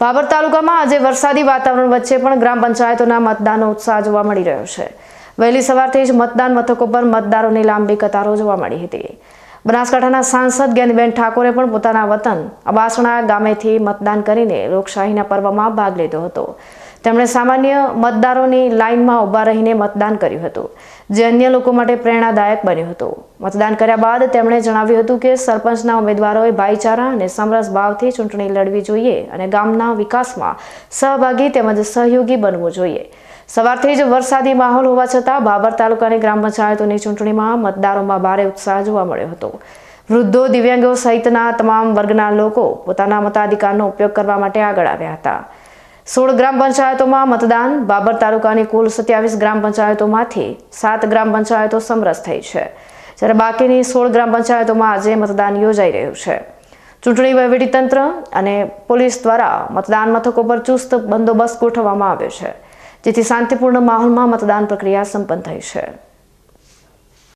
ભાભર તાલુકામાં આજે વરસાદી વાતાવરણ વચ્ચે પણ ગ્રામ પંચાયતોના મતદાનનો ઉત્સાહ જોવા મળી રહ્યો છે. વહેલી સવારથી જ મતદાન મથકો પર મતદારોની લાંબી કતારો જોવા મળી હતી. બનાસકાંઠાના સાંસદ જ્ઞાનીબેન ઠાકોરે પણ પોતાના વતન અબાસણા ગામેથી મતદાન કરીને લોકશાહીના પર્વમાં ભાગ લીધો હતો. તેમણે સામાન્ય મતદારોની લાઇનમાં ઊભા રહીને મતદાન કર્યું હતું, જે અન્ય લોકો માટે પ્રેરણાદાયક બન્યું હતું. મતદાન કર્યા બાદ તેમણે જણાવ્યું હતું કે સરપંચના ઉમેદવારોએ ભાઈચારા અને સમરસ ભાવથી ચૂંટણી લડવી જોઈએ અને ગામના વિકાસમાં સહભાગી તેમજ સહયોગી બનવું જોઈએ. સવારથી જ વરસાદી માહોલ હોવા છતાં બાબર તાલુકાની ગ્રામ પંચાયતોની ચૂંટણીમાં મતદારોમાં ભારે ઉત્સાહ જોવા મળ્યો હતો. વૃદ્ધો, દિવ્યાંગો સહિતના તમામ વર્ગના લોકો પોતાના મતાધિકારનો ઉપયોગ કરવા માટે આગળ આવ્યા હતા. સોળ ગ્રામ પંચાયતોમાં મતદાન, બાબર તાલુકાની કુલ સત્યાવીસ ગ્રામ પંચાયતોમાંથી સાત ગ્રામ પંચાયતો સમરસ થઈ છે. જ્યારે બાકીની સોળ ગ્રામ પંચાયતોમાં આજે મતદાન યોજાઈ રહ્યું છે. ચૂંટણી વહીવટીતંત્ર અને પોલીસ દ્વારા મતદાન મથકો પર ચુસ્ત બંદોબસ્ત ગોઠવવામાં આવ્યો છે, જેથી શાંતિપૂર્ણ માહોલમાં મતદાન પ્રક્રિયા સંપન્ન થઈ છે.